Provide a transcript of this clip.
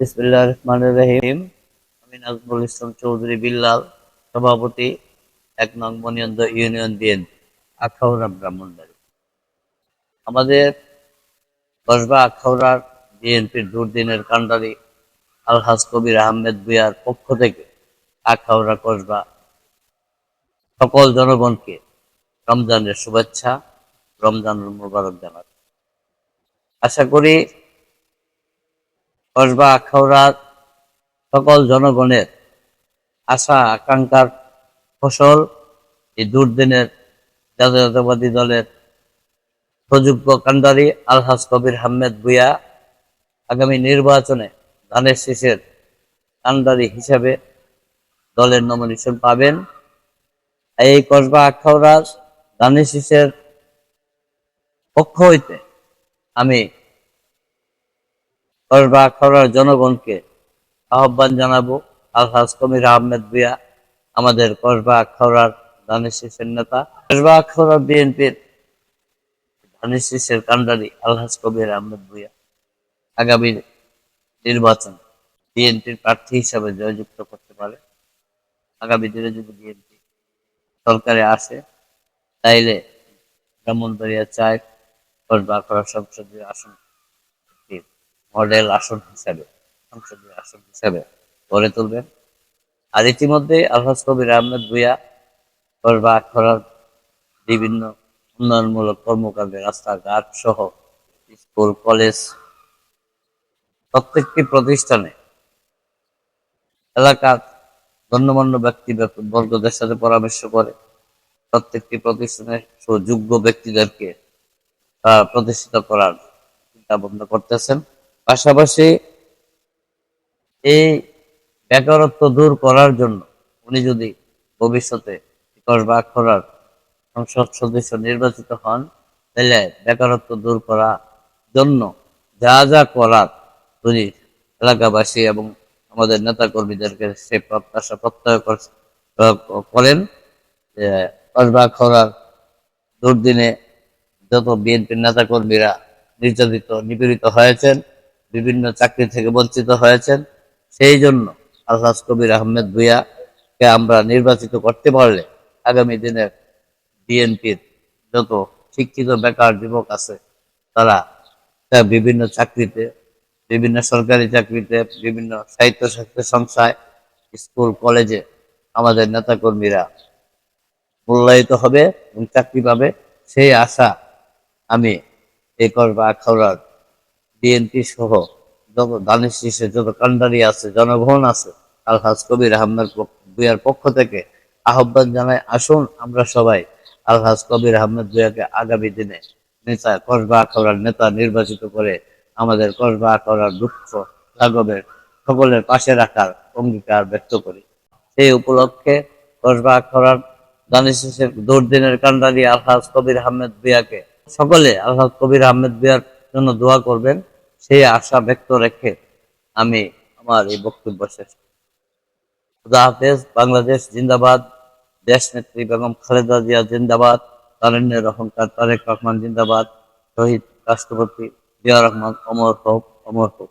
বিসমিল্লাহ রহিম। আমি নাজমুল ইসলাম চৌধুরী বিল্লাল, সভাপতি, এক নং মনিয়ন্দ ইউনিয়ন ব্রাহ্মণবাড়ি। আমাদের কসবা বিএনপির দুর্দিনের কাণ্ডারি আলহাজ কবির আহমেদ ভুইয়ার পক্ষ থেকে আখাউড়া কসবা সকল জনগণকে রমজানের শুভেচ্ছা, রমজানুল মোবারক জানাচ্ছি। আশা করি কসবা আখাউড়ার সকল জনগণের আশা, আকাঙ্ক্ষার ফসল এই দুর্দিনের জাতীয়তাবাদী দলের প্রযোগ্য কান্ডারি আলহাজ কবির আহমেদ ভুইয়া আগামী নির্বাচনে ধানের শীষের কান্ডারি হিসাবে দলের নমিনেশন পাবেন। এই কসবা আখাউড়ার ধানের শীষের পক্ষ হইতে আমি কসবা আখাউড়ার জনগণকে আহ্বান জানাব। আলহাজ কবির আহমেদ ভুইয়া, আমাদের কসবা আখাউড়ার ধানের নেতা। কসবা আখাউড়া বিএনপির ধানের শীষের কান্ডারি আলহাজ কবির আহমেদ ভুইয়া। আগামী নির্বাচন বিএনপির প্রার্থী হিসাবে জয়যুক্ত করতে পারে। আগামী দিনে যদি বিএনপি সরকারে আসে, তাইলে ব্রাহ্মণবাড়িয়া চায় কসবা আখাউড়া সংসদীয় আসন। মডেল আসন হিসাবে সংসদীয় আসন হিসাবে গড়ে তুলবেন। আর ইতিমধ্যে আলহাজ কবির আহমেদ ভুইয়া কসবা আখাউড়ার বিভিন্ন উন্নয়নমূলক কর্মকাণ্ডে রাস্তাঘাট সহ স্কুল, কলেজ, প্রত্যেকটি প্রতিষ্ঠানে এলাকার গণ্যমান্য ব্যক্তি বর্গদের সাথে পরামর্শ করে প্রত্যেকটি প্রতিষ্ঠানের সুযোগ্য ব্যক্তিদেরকে প্রতিষ্ঠিত করার চিন্তা ভাবনা করতেছেন। পাশাপাশি এই বেকারত্ব দূর করার জন্য উনি যদি ভবিষ্যতে কসবা করার সংসদ সদস্য নির্বাচিত হন, তাহলে বেকারত্ব দূর করার জন্য যা যা করার উনি এলাকাবাসী এবং আমাদের নেতা কর্মীদেরকে সে প্রত্যাশা প্রত্যয় কর- করেন কসবা খরার দুর্দিনে যত বিএনপির নেতা কর্মীরা নির্যাতিত, নিপীড়িত হয়েছেন বিভিন্ন চাকরি থেকে বঞ্চিত হয়েছেন। সেই জন্য আলহাজ কবির আহমেদ ভুইয়াকে আমরা নির্বাচিত করতে পারলে আগামী দিনের বিএনপির যত শিক্ষিত, বেকার যুবক আছে, তারা বিভিন্ন চাকরিতে, বিভিন্ন সরকারি চাকরিতে, বিভিন্ন সাহিত্য সাহিত্য সংস্থায়, স্কুল, কলেজে আমাদের নেতাকর্মীরা মূল্যায়িত হবে এবং চাকরি পাবে। সেই আশা আমি এই করবা আখাউড়ার বিএনপি সহ যত দানিশ শীর্ষে যত কান্ডারি আছে, জনগণ আছে আলহাজ কবির আহমেদ ভুইয়ার পক্ষ থেকে আহ্বান জানাই আসুন আমরা সবাই আলহাজ কবির আহমেদ ভুইয়াকে আগামী দিনে নেতা, কসবা আখাউড়ার নেতা নির্বাচিত করে আমাদের কসবা আখাউড়ার দুঃখ লাঘবের সকলের পাশে রাখার অঙ্গীকার ব্যক্ত করি। সেই উপলক্ষে কসবা আখাউড়ার দানিশ শীর্ষের দুর্দিনের কান্ডারি আলহাজ কবির আহমেদ ভুইয়াকে সকলে আলহাজ কবির আহমেদ ভুইয়ার জন্য দোয়া করবেন। সেই আশা ব্যক্ত রেখে আমি আমার এই বক্তব্য শেষ। খুদা হাফেজ, বাংলাদেশ জিন্দাবাদ। দেশ নেত্রী বেগম খালেদা জিয়া জিন্দাবাদ। তারেন্যের অহংকার তারেক রহমান জিন্দাবাদ। শহীদ রাষ্ট্রপতি জিয়া রহমান, অমর হোক অমর হোক।